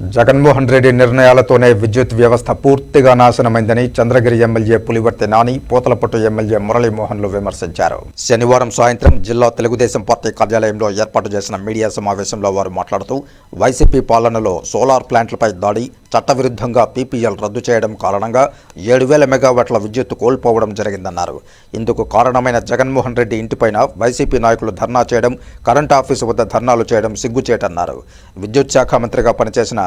జగన్మోహన్ రెడ్డి నిర్ణయాలతోనే విద్యుత్ వ్యవస్థ పూర్తిగా నాశనమైందని చంద్రగిరి ఎమ్మెల్యే పులివర్తి నాని పూతలపట్టు ఎమ్మెల్యే మురళీమోహన్లు విమర్శించారు. శనివారం సాయంత్రం జిల్లా తెలుగుదేశం పార్టీ కార్యాలయంలో ఏర్పాటు చేసిన మీడియా సమావేశంలో వారు మాట్లాడుతూ వైసీపీ పాలనలో సోలార్ ప్లాంట్లపై దాడి చట్టవిరుద్ధంగా పీపీఎల్ రద్దు చేయడం కారణంగా ఏడు వేల మెగావాట్ల విద్యుత్ కోల్పోవడం జరిగిందన్నారు. ఇందుకు కారణమైన జగన్మోహన్ రెడ్డి ఇంటిపైన వైసీపీ నాయకులు ధర్నా చేయడం కరెంట్ ఆఫీసు వద్ద ధర్నాలు చేయడం సిగ్గుచేటన్నారు. విద్యుత్ శాఖ మంత్రిగా పనిచేసిన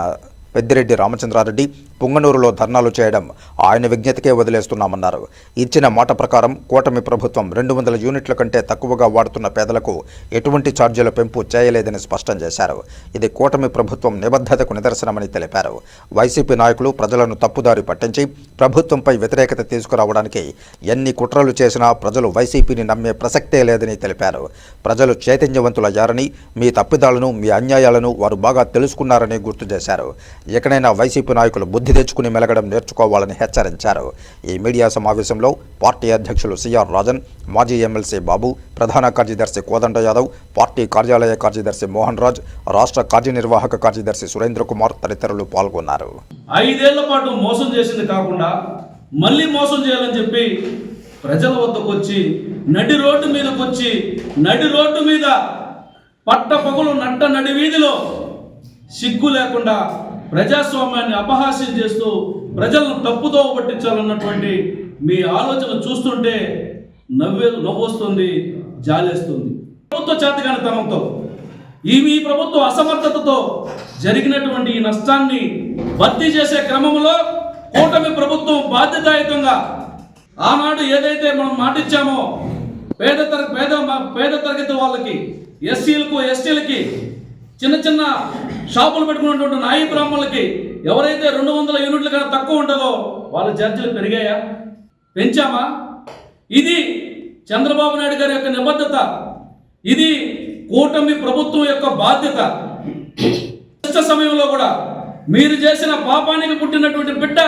పెద్దిరెడ్డి రామచంద్రారెడ్డి పుంగనూరులో ధర్నాలు చేయడం ఆయన విజ్ఞతకే వదిలేస్తున్నామన్నారు. ఇచ్చిన మాట ప్రకారం కూటమి ప్రభుత్వం రెండు వందల యూనిట్ల కంటే తక్కువగా వాడుతున్న పేదలకు ఎటువంటి ఛార్జీల పెంపు చేయలేదని స్పష్టం చేశారు. ఇది కూటమి ప్రభుత్వం నిబద్ధతకు నిదర్శనమని తెలిపారు. వైసీపీ నాయకులు ప్రజలను తప్పుదారి పట్టించి ప్రభుత్వంపై వ్యతిరేకత తీసుకురావడానికి ఎన్ని కుట్రలు చేసినా ప్రజలు వైసీపీని నమ్మే ప్రసక్తే లేదని తెలిపారు. ప్రజలు చైతన్యవంతులయ్యారని మీ తప్పిదాలను మీ అన్యాయాలను వారు బాగా తెలుసుకున్నారని గుర్తు చేశారు. ఎక్కడైనా వైసీపీ నాయకులు బుద్ధి బుద్ధి తెచ్చుకుని మెలగడం నేర్చుకోవాలని హెచ్చరించారు. ఈ మీడియా సమావేశంలో పార్టీ అధ్యక్షులు సిఆర్ రాజన్ మాజీ ఎమ్మెల్సీ బాబు ప్రధాన కార్యదర్శి కోదండ యాదవ్ పార్టీ కార్యాలయ కార్యదర్శి మోహన్ రాజ్ రాష్ట్ర కార్యనిర్వాహక కార్యదర్శి సురేంద్ర కుమార్ తదితరులు పాల్గొన్నారు. ఐదేళ్ళ పాటు మోసం చేసింది కాకుండా మళ్ళీ మోసం చేయాలని చెప్పి ప్రజల వద్దకు వచ్చి నడి రోడ్డు మీదకు వచ్చి నడి రోడ్డు మీద పట్ట పగులు నట్ట నడి వీధిలో సిగ్గు లేకుండా ప్రజాస్వామ్యాన్ని అపహాస్యం చేస్తూ ప్రజలను తప్పుదో పట్టించాలన్నటువంటి మీ ఆలోచన చూస్తుంటే నవ్వే నవ్వొస్తుంది జాలేస్తుంది. ప్రభుత్వ చేతగానితనంతో ఈ మీ ప్రభుత్వ అసమర్థతతో జరిగినటువంటి ఈ నష్టాన్ని భర్తీ చేసే క్రమంలో కూటమి ప్రభుత్వం బాధ్యతాయుతంగా ఆనాడు ఏదైతే మనం మాటిచ్చామో పేద తర పేద పేద తరగతి వాళ్ళకి ఎస్సీలకు ఎస్టీలకి చిన్న చిన్న షాపులు పెట్టుకున్నటువంటి నాయి బ్రాహ్మణులకి ఎవరైతే రెండు వందల యూనిట్ల కన్నా తక్కువ ఉంటుందో వాళ్ళ ఛార్జీలు పెరిగాయా? పెంచామా? ఇది చంద్రబాబు నాయుడు గారి యొక్క నిబద్ధత. ఇది కూటమి ప్రభుత్వం యొక్క బాధ్యత. కష్ట సమయంలో కూడా మీరు చేసిన పాపానికి పుట్టినటువంటి బిడ్డ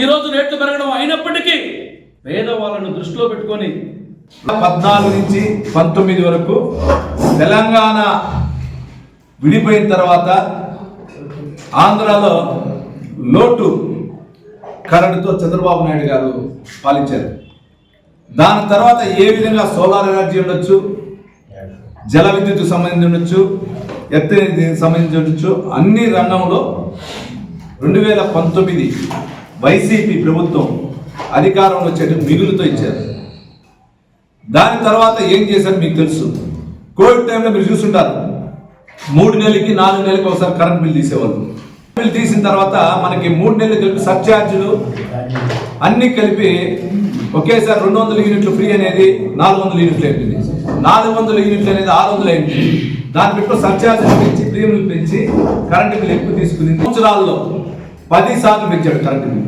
ఈరోజు రేట్లు పెరగడం అయినప్పటికీ పేదవాళ్ళను దృష్టిలో పెట్టుకొని పద్నాలుగు నుంచి పంతొమ్మిది వరకు తెలంగాణ విడిపోయిన తర్వాత ఆంధ్రాలో లోటు కరెంటుతో చంద్రబాబు నాయుడు గారు పాలించారు. దాని తర్వాత ఏ విధంగా సోలార్ ఎనర్జీ ఉండొచ్చు? జల విద్యుత్ సంబంధించి ఉండొచ్చు? ఎత్తు సంబంధించి ఉండొచ్చు? అన్ని రంగంలో రెండు వేల పంతొమ్మిది వైసీపీ ప్రభుత్వం అధికారంలో వచ్చేట మిగులుతో ఇచ్చారు. దాని తర్వాత ఏం చేశారు మీకు తెలుసు. కోవిడ్ టైంలో మీరు చూసుంటారు. మూడు నెలలకి నాలుగు నెలలకి ఒకసారి కరెంట్ బిల్ తీసేవాళ్ళు. బిల్ తీసిన తర్వాత మనకి మూడు నెలలు కలిపి సర్ఛార్జీలు అన్ని కలిపి ఒకేసారి రెండు వందల యూనిట్లు ఫ్రీ అనేది నాలుగు వందల యూనిట్లు అయిపోయింది. నాలుగు వందల యూనిట్లు అనేది ఆరు వందలు అయింది దాని పెట్టు సర్ఛార్జీలు పెంచి ప్రీమియం పెంచి కరెంట్ బిల్ ఎక్కువ తీసుకుంది. సంవత్సరాల్లో పది సార్లు పెంచాడు కరెంట్ బిల్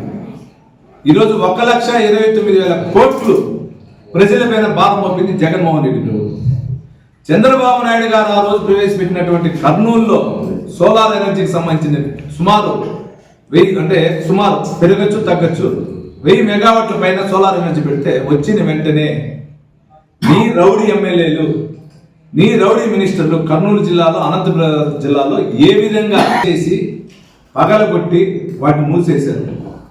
ఈరోజు ఒక లక్ష ఇరవై తొమ్మిది వేల కోట్లు ప్రజలపైన భారం పంపింది జగన్మోహన్ రెడ్డి ప్రభుత్వం. చంద్రబాబు నాయుడు గారు ఆ రోజు ప్రవేశపెట్టినటువంటి కర్నూలులో సోలార్ ఎనర్జీకి సంబంధించిన సుమారు వెయ్యి అంటే సుమారు పెరగచ్చు తగ్గచ్చు. వెయ్యి మెగావాట్ల పైన సోలార్ ఎనర్జీ పెడితే వచ్చిన వెంటనే నీ రౌడీ ఎమ్మెల్యేలు నీ రౌడీ మినిస్టర్లు కర్నూలు జిల్లాలో అనంతపురం జిల్లాలో ఏ విధంగా చేసి పగలగొట్టి వాటిని మూసేశారు?